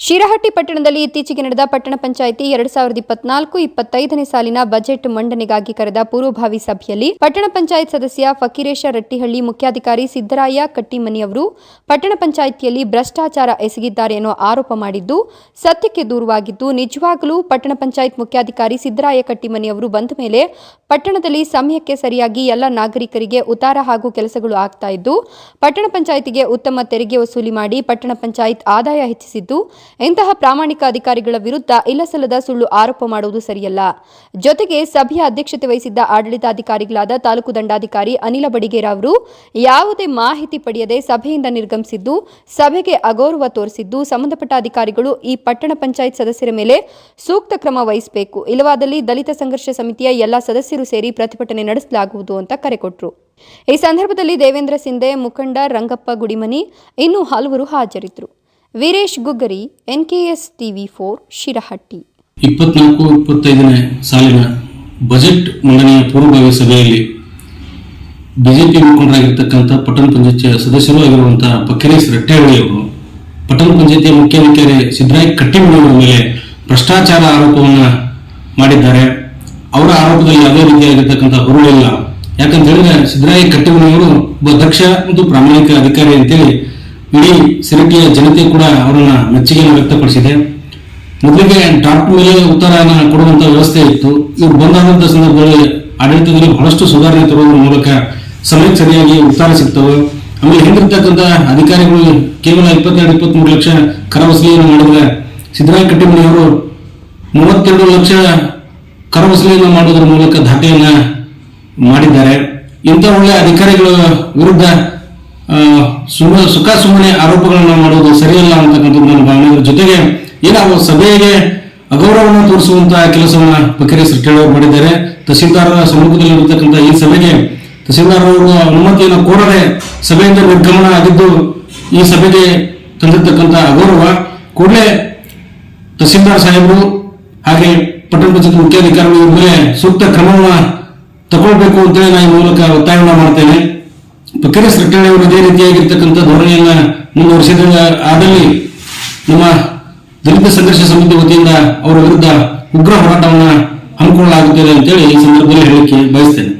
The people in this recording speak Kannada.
ಶಿರಹಟ್ಟಿ ಪಟ್ಟಣದಲ್ಲಿ ಇತ್ತೀಚೆಗೆ ನಡೆದ ಪಟ್ಟಣ ಪಂಚಾಯಿತಿ ಎರಡ್ ಸಾವಿರದ ಇಪ್ಪತ್ನಾಲ್ಕು ಇಪ್ಪತ್ತೈದನೇ ಸಾಲಿನ ಬಜೆಟ್ ಮಂಡನೆಗಾಗಿ ಕರೆದ ಪೂರ್ವಭಾವಿ ಸಭೆಯಲ್ಲಿ ಪಟ್ಟಣ ಪಂಚಾಯತ್ ಸದಸ್ಯ ಫಕೀರೇಶ ರಟ್ಟಿಹಳ್ಳಿ ಮುಖ್ಯಾಧಿಕಾರಿ ಸಿದ್ದರಾಯ ಕಟ್ಟಿಮನಿ ಅವರು ಪಟ್ಟಣ ಪಂಚಾಯಿತಿಯಲ್ಲಿ ಭ್ರಷ್ಟಾಚಾರ ಎಸಗಿದ್ದಾರೆ ಎನ್ನುವ ಆರೋಪ ಮಾಡಿದ್ದು, ಸತ್ಯಕ್ಕೆ ದೂರವಾಗಿದ್ದು ನಿಜವಾಗಲೂ ಪಟ್ಟಣ ಪಂಚಾಯತ್ ಮುಖ್ಯಾಧಿಕಾರಿ ಸಿದ್ದರಾಯ ಕಟ್ಟಿಮನಿ ಅವರು ಬಂದ ಮೇಲೆ ಪಟ್ಟಣದಲ್ಲಿ ಸಮಯಕ್ಕೆ ಸರಿಯಾಗಿ ಎಲ್ಲ ನಾಗರಿಕರಿಗೆ ಉತ್ತಾರ ಹಾಗೂ ಕೆಲಸಗಳು ಆಗ್ತಾ ಇದ್ದು, ಪಟ್ಟಣ ಪಂಚಾಯಿತಿಗೆ ಉತ್ತಮ ತೆರಿಗೆ ವಸೂಲಿ ಮಾಡಿ ಪಟ್ಟಣ ಪಂಚಾಯತ್ ಆದಾಯ ಹೆಚ್ಚಿಸಿದ್ದು, ಇಂತಹ ಪ್ರಾಮಾಣಿಕ ಅಧಿಕಾರಿಗಳ ವಿರುದ್ಧ ಇಲ್ಲಸಲ್ಲದ ಸುಳ್ಳು ಆರೋಪ ಮಾಡುವುದು ಸರಿಯಲ್ಲ. ಜೊತೆಗೆ ಸಭೆಯ ಅಧ್ಯಕ್ಷತೆ ವಹಿಸಿದ್ದ ಆಡಳಿತಾಧಿಕಾರಿಗಳಾದ ತಾಲೂಕು ದಂಡಾಧಿಕಾರಿ ಅನಿಲ ಬಡಿಗೇರ ಅವರು, ಯಾವುದೇ ಮಾಹಿತಿ ಪಡೆಯದೆ ಸಭೆಯಿಂದ ನಿರ್ಗಮಿಸಿದ್ದು, ಸಭೆಗೆ ಅಗೌರವ ತೋರಿಸಿದ್ದು, ಸಂಬಂಧಪಟ್ಟ ಅಧಿಕಾರಿಗಳು ಈ ಪಟ್ಟಣ ಪಂಚಾಯತ್ ಸದಸ್ಯರ ಮೇಲೆ ಸೂಕ್ತ ಕ್ರಮ ವಹಿಸಬೇಕು. ಇಲ್ಲವಾದಲ್ಲಿ ದಲಿತ ಸಂಘರ್ಷ ಸಮಿತಿಯ ಎಲ್ಲ ಸದಸ್ಯರು ಸೇರಿ ಪ್ರತಿಭಟನೆ ನಡೆಸಲಾಗುವುದು ಅಂತ ಕರೆ ಕೊಟ್ಟರು ಈ ಸಂದರ್ಭದಲ್ಲಿ ದೇವೇಂದ್ರ ಸಿಂಧೆ, ಮುಖಂಡ ರಂಗಪ್ಪ ಗುಡಿಮನಿ ಇನ್ನೂ ಹಲವರು ಹಾಜರಿದ್ದರು. Veeresh Guggari, NKS TV four, Shirahatti. ಇಪ್ಪತ್ನಾಲ್ಕು, ಇಪ್ಪತ್ತೈದನೇ ಸಾಲಿನ ಬಜೆಟ್ ಮಂಡನೆಯ ಪೂರ್ವಭಾವಿ ಸಭೆಯಲ್ಲಿ ಬಿಜೆಪಿ ಮುಖಂಡರಾಗಿರ್ತಕ್ಕಂಥ ಪಟ್ಟಣ ಪಂಚಾಯತಿಯ ಸದಸ್ಯರು ಆಗಿರುವಂತಹ ಪಕ್ಕರೇಶ್ ರಟ್ಟೆಹಳ್ಳಿ ಅವರು, ಪಟ್ಟಣ ಪಂಚಾಯತಿಯ ಮುಖ್ಯಾಧಿಕಾರಿ ಸಿದ್ದರಾಯ ಕಟ್ಟಿಮನಿಯವರ ಮೇಲೆ ಭ್ರಷ್ಟಾಚಾರ ಆರೋಪವನ್ನು ಮಾಡಿದ್ದಾರೆ. ಅವರ ಆರೋಪದಲ್ಲಿ ಯಾವುದೇ ರೀತಿಯಾಗಿರ್ತಕ್ಕಂಥ ಹುರುಳಿಲ್ಲ. ಯಾಕಂತ ಹೇಳಿದ್ರೆ ಸಿದ್ದರಾಯ ಕಟ್ಟಿಮನಿಯವರು ಒಬ್ಬ ದಕ್ಷ ಮತ್ತು ಪ್ರಾಮಾಣಿಕ ಅಧಿಕಾರಿ ಅಂತೇಳಿ ಇಡೀ ಸಿರಟಿಯ ಜನತೆ ಕೂಡ ಅವರನ್ನ ಮೆಚ್ಚುಗೆಯನ್ನು ವ್ಯಕ್ತಪಡಿಸಿದೆ. ಮೊದಲಿಗೆ ಡ್ರಾಫ್ಟ್ ಮೇಲೆ ಉತ್ತರನ ಕೊಡುವಂತ ವ್ಯವಸ್ಥೆ ಇತ್ತು. ಇವ್ರು ಬಂದಾದಂಥ ಸಂದರ್ಭದಲ್ಲಿ ಆಡಳಿತದಲ್ಲಿ ಬಹಳಷ್ಟು ಸುಧಾರಣೆ ತರುವುದರ ಮೂಲಕ ಸಮಯಕ್ಕೆ ಸರಿಯಾಗಿ ಉತ್ತರ ಸಿಗ್ತವೆ. ಆಮೇಲೆ ಹಿಂದಿರ್ತಕ್ಕಂಥ ಅಧಿಕಾರಿಗಳು ಕೇವಲ ಇಪ್ಪತ್ತೆರಡು, ಇಪ್ಪತ್ಮೂರು ಲಕ್ಷ ಕರವಸೂಲಿಯನ್ನು ಮಾಡಿದ್ರೆ ಸಿದ್ದರಾಯ ಕಟ್ಟಿಮನಿಯವರು ಮೂವತ್ತೆರಡು ಲಕ್ಷ ಕರ ಮಾಡುವುದರ ಮಾಡೋದ್ರ ಮೂಲಕ ದಾಖಲೆಯನ್ನ ಮಾಡಿದ್ದಾರೆ. ಇಂಥ ಒಳ್ಳೆ ಅಧಿಕಾರಿಗಳ ವಿರುದ್ಧ ಆ, ಸುಖ ಸುಮ್ಮನೆ ಆರೋಪಗಳನ್ನು ಮಾಡುವುದು ಸರಿಯಲ್ಲ ಅಂತಕ್ಕಂಥದ್ದು ನನ್ನ ಭಾವನೆ. ಜೊತೆಗೆ ಏನಾವ ಸಭೆಗೆ ಅಗೌರವವನ್ನು ತೋರಿಸುವಂತಹ ಕೆಲಸವನ್ನ ರಟ್ಟೇಳಿ ಅವರು ಮಾಡಿದ್ದಾರೆ. ತಹಸೀಲ್ದಾರರ ಸಮ್ಮುಖದಲ್ಲಿ ಇರತಕ್ಕಂಥ ಈ ಸಭೆಗೆ ತಹಸೀಲ್ದಾರ್ ಅವರು ಅನುಮತಿಯನ್ನು ಕೋರದೆ ಸಭೆಯಿಂದ ನಿರ್ಗಮನ ಆಗಿದ್ದು ಈ ಸಭೆಗೆ ತಂದಿರತಕ್ಕಂಥ ಅಗೌರವ ಕೂಡಲೇ ತಹಸೀಲ್ದಾರ್ ಸಾಹೇಬರು ಹಾಗೆ ಪಟ್ಟಣ ಪಂಚಾಯತ್ ಮುಖ್ಯಾಧಿಕಾರಿಗಳ ಮೇಲೆ ಸೂಕ್ತ ಕ್ರಮವನ್ನು ತಗೊಳ್ಬೇಕು ಅಂತೇಳಿ ನಾನು ಈ ಮೂಲಕ ಒತ್ತಾಯವನ್ನ ಮಾಡ್ತೇನೆ. ಫಕೀರೇಶ್ ರಟ್ಟಣೆ ಅವರು ಇದೇ ರೀತಿಯಾಗಿರ್ತಕ್ಕಂಥ ಧೋರಣೆಯನ್ನ ಮುಂದುವರಿಸಿದ ಆದಲ್ಲಿ ನಮ್ಮ ದಲಿತ ಸಂಘರ್ಷ ಸಮಿತಿ ವತಿಯಿಂದ ಅವರ ವಿರುದ್ಧ ಉಗ್ರ ಹೋರಾಟವನ್ನ ಹಮ್ಮಿಕೊಳ್ಳಲಾಗುತ್ತದೆ ಅಂತೇಳಿ ಈ ಸಂದರ್ಭದಲ್ಲಿ ಹೇಳಿಕೆ ಬಯಸ್ತೇನೆ.